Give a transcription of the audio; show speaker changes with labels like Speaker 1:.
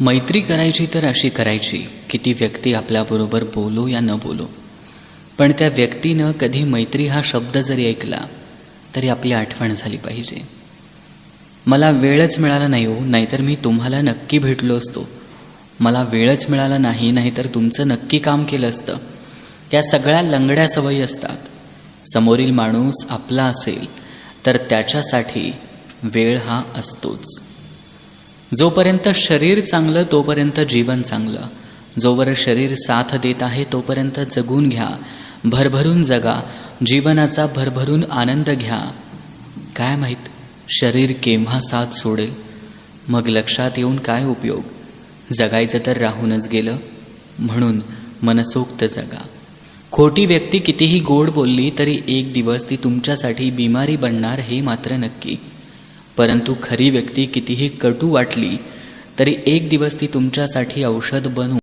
Speaker 1: मैत्री करायची तर अशी करायची की ती व्यक्ती आपल्याबरोबर बोलो या न बोलो. पण त्या व्यक्तीनं कधी मैत्री हा शब्द जरी ऐकला तरी आपली आठवण झाली पाहिजे. मला वेळच मिळाला नाही हो नाहीतर मी तुम्हाला नक्की भेटलो असतो. मला वेळच मिळाला नाही नाहीतर तुमचं नक्की काम केलं असतं. या सगळ्या लंगड्या सवयी असतात. समोरील माणूस आपला असेल तर त्याच्यासाठी वेळ हा असतोच. जोपर्यंत शरीर चांगलं तोपर्यंत जीवन चांगलं. जोवर शरीर साथ देत आहे तोपर्यंत जगून घ्या. भरभरून जगा. जीवनाचा भरभरून आनंद घ्या. काय माहीत? शरीर केव्हा साथ सोडेल? मग लक्षात येऊन काय उपयोग? जगायचं तर राहूनच गेलं. म्हणून मनसोक्त जगा. खोटी व्यक्ती कितीही गोड बोलली तरी एक दिवस ती तुमच्यासाठी बिमारी बनणार हे मात्र नक्की. परंतु खरी व्यक्ती कितीही कटू वाटली तरी एक दिवस ती तुमच्यासाठी औषध बनू.